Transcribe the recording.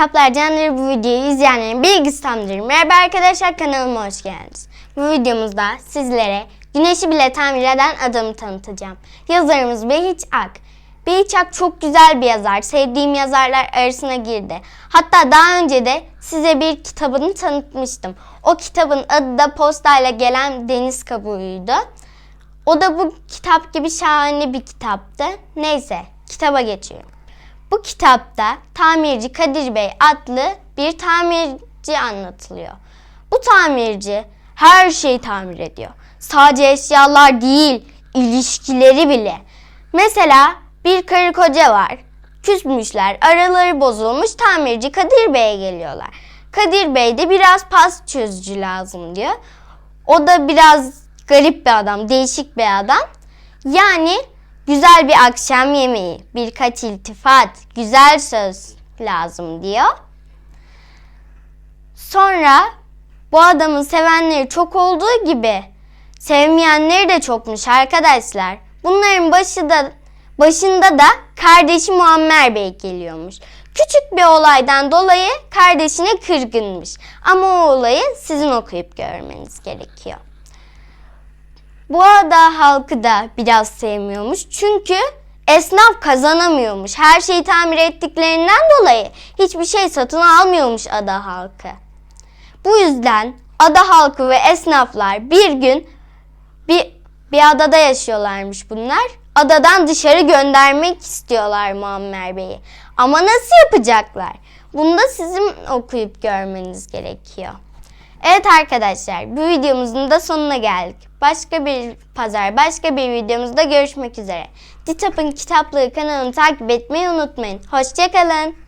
Kitaplar canları bu videoyu izleyenlerin bilgisi tamdır. Merhaba arkadaşlar kanalıma hoş geldiniz. Bu videomuzda sizlere güneşi bile tamir eden adamı tanıtacağım. Yazarımız Behiç Ak. Behiç Ak çok güzel bir yazar. Sevdiğim yazarlar arasına girdi. Hatta daha önce de size bir kitabını tanıtmıştım. O kitabın adı da postayla gelen deniz kabuğuydu. O da bu kitap gibi şahane bir kitaptı. Neyse kitaba geçiyorum. Bu kitapta tamirci Kadir Bey adlı bir tamirci anlatılıyor. Bu tamirci her şeyi tamir ediyor. Sadece eşyalar değil, ilişkileri bile. Mesela bir karı koca var. Küsmüşler, araları bozulmuş tamirci Kadir Bey'e geliyorlar. Kadir Bey de biraz pas çözücü lazım diyor. O da biraz garip bir adam, değişik bir adam. Yani güzel bir akşam yemeği, birkaç iltifat, güzel söz lazım diyor. Sonra bu adamın sevenleri çok olduğu gibi sevmeyenleri de çokmuş arkadaşlar. Bunların başı da, başında da kardeşi Muammer Bey geliyormuş. Küçük bir olaydan dolayı kardeşine kırgınmış. Ama o olayı sizin okuyup görmeniz gerekiyor. Bu ada halkı da biraz sevmiyormuş. Çünkü esnaf kazanamıyormuş. Her şeyi tamir ettiklerinden dolayı hiçbir şey satın almıyormuş ada halkı. Bu yüzden ada halkı ve esnaflar bir gün bir, bir adada yaşıyorlarmış bunlar. Adadan dışarı göndermek istiyorlar Muammer Bey'i. Ama nasıl yapacaklar? Bunu da sizin okuyup görmeniz gerekiyor. Evet arkadaşlar bu videomuzun da sonuna geldik. Başka bir pazar, başka bir videomuzda görüşmek üzere. Ditap'ın kitaplığı kanalını takip etmeyi unutmayın. Hoşçakalın.